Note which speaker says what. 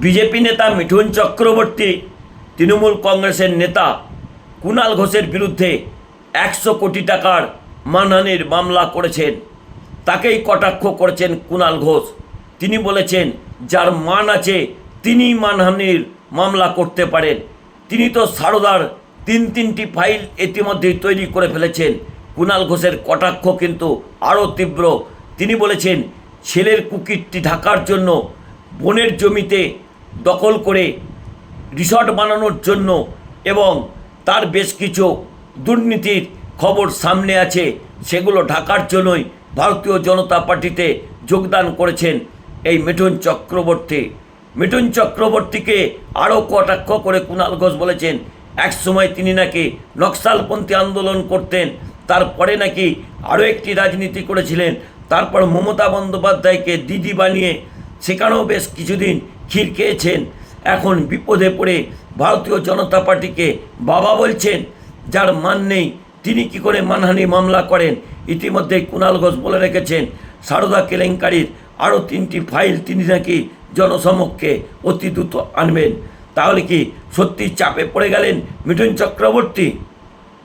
Speaker 1: BJP নেতা মিঠুন চক্রবর্তী, তৃণমূল কংগ্রেসের নেতা কুণাল ঘোষের বিরুদ্ধে একশো কোটি টাকার মানহানির মামলা করেছেন। তাকেই কটাক্ষ করেছেন কুণাল ঘোষ। তিনি বলেছেন, যার মান আছে, তিনি মানহানির মামলা করতে পারেন। তিনি তো সারদার তিন তিনটি ফাইল ইতিমধ্যেই তৈরি করে ফেলেছেন। কুণাল ঘোষের কটাক্ষ কিন্তু আরও তীব্র। তিনি বলেছেন, ছেলের কুকিরটি ঢাকার জন্য, বনের জমিতে দখল করে রিসর্ট বানানোর জন্য এবং তার বেশ কিছু দুর্নীতির খবর সামনে আছে, সেগুলো ঢাকার জন্যই ভারতীয় জনতা পার্টিতে যোগদান করেছেন এই মিঠুন চক্রবর্তী। মিঠুন চক্রবর্তীকে আরও কটাক্ষ করে কুণাল ঘোষ বলেছেন, এক সময় তিনি নাকি নকশালপন্থী আন্দোলন করতেন, তারপরে নাকি আরও একটি রাজনীতি করেছিলেন, তারপর মমতা বন্দ্যোপাধ্যায়কে দিদি বানিয়ে, সেখানেও বেশ কিছুদিন খেয়েছেন। এখন বিপদে পড়ে ভারতীয় জনতা পার্টিকে বাবা বলছেন, যার মান নেই, তিনি কি করে মানহানি মামলা করেন? ইতিমধ্যেই কুণাল ঘোষ বলে রেখেছেন, সারদা কেলেঙ্কারির আরও তিনটি ফাইল তিনি নাকি জনসমক্ষে অতি দ্রুত আনবেন। তাহলে কি সত্যি চাপে পড়ে গেলেন মিঠুন চক্রবর্তী?